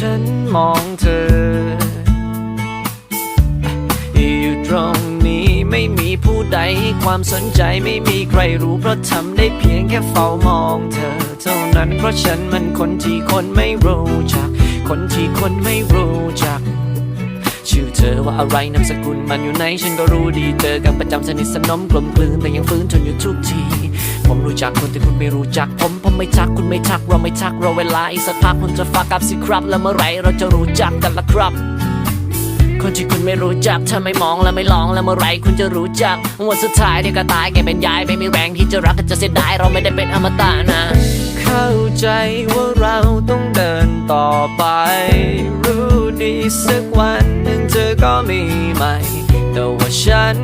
ฉันมองเธอ อยู่ตรงนี้ไม่มีผู้ใดให้ความสนใจไม่มีใครรู้เพราะทำได้เพียงแค่เฝ้ามองเธอ เท่านั้นเพราะฉันมันคนที่คนไม่รู้จัก คนที่คนไม่รู้จักชื่อเธอว่าอะไรนามสกุลมันอยู่ไหนฉันก็รู้ดีเจอกันประจำสนิทสนมกลมกลืนแต่ยังฟื้นทนอยู่ทุกที ผมรู้จักคนที่คุณไม่รู้จัก ผมผมไม่ทักคุณไม่ทักเราไม่ทักเราเวลาอีกสักพักคุณจะฟักกับสิครับแล้วเมื่อไหรเราจะรู้จักกันล่ะครับ คนที่คุณไม่รู้จักถ้าไม่มองและไม่ลองแล้วเมื่อไหรคุณจะรู้จักวันสุดท้ายที่ก็ตายแกเป็นยายไม่มีแรงที่จะรักก็จะเสียดายเราไม่ได้เป็นอมตะนะ เข้าใจว่าเราต้องเดินต่อไป รู้ดีสักวันหนึ่งเธอก็มีใหม่ แต่ว่าฉัน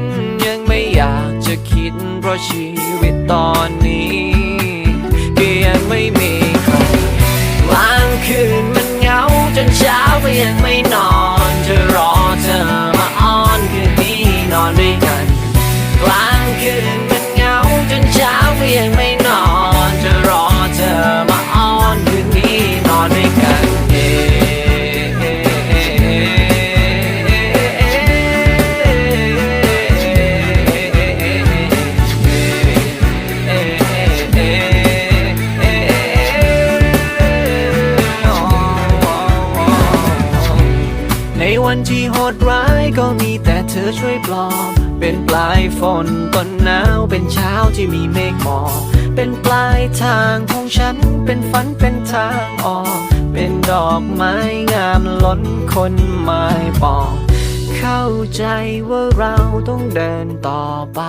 ยังไม่อยาก คิดเพราะชีวิตตอนนี้ วันที่โหดร้ายก็มีแต่เธอช่วยปลอบ เป็นปลายฝนต้นหนาว เป็นเช้าที่มีเมฆหมอกเป็นปลายทางของฉัน เป็นฝันเป็นทางออก เป็นดอกไม้งามล้นคนไม้ปอกเข้าใจว่าเราต้องเดินต่อไป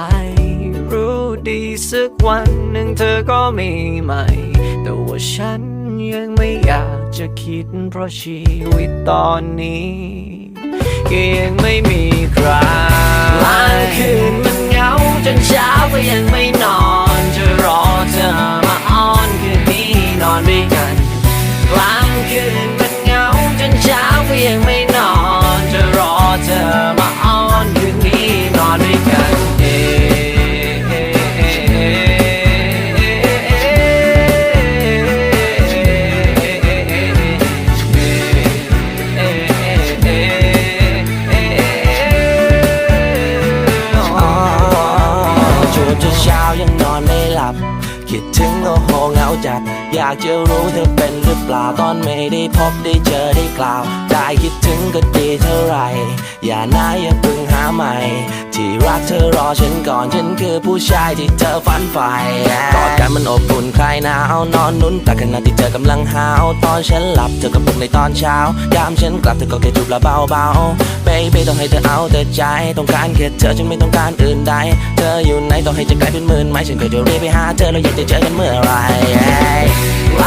รู้ดีสักวันหนึ่งเธอก็มีใหม่แต่ ว่าฉันยังไม่อยากจะคิดเพราะชีวิตตอนนี้ก็ยังไม่มีใครกลางคืนมันเหงาจนเช้าก็ยังไม่ คิดถึงโอ้โหเหงาจัด อยากจะรู้เธอเป็นหรือเปล่าตอนไม่ได้พบได้เจอได้กล่าว ได้คิดถึงก็ดีเท่าไหรอย่านะอย่าเพิ่ง ใหม่ ที่รักเธอรอฉันก่อนฉันคือผู้ชายที่เธอฝันใฝ่กอดกันมันอบอุ่นคลายหนาวนอนนุ่นแต่ขณะที่เธอกำลังหาว ตอนฉันหลับเธอก็ปลุกในตอนเช้ายามฉันกลับเธอก็แค่จูบละเบาๆ baby ต้องให้เธอเอาแต่ใจ ต้องการแค่เธอฉันไม่ต้องการอื่นใด เธออยู่ไหนต้องให้จะกลเป็นหมื่นไหมฉันก็จะรีบไปหาเธอเราอยากจะเจอกันเมื่อไหร่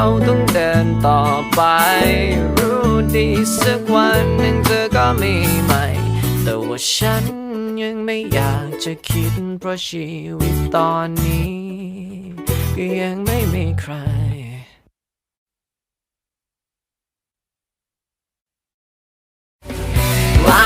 เราต้องเดินต่อไป รู้ดีสักวันหนึ่งเธอก็มีใหม่ แต่ว่าฉันยังไม่อยากจะคิดเพราะชีวิตตอนนี้ ก็ยังไม่มีใคร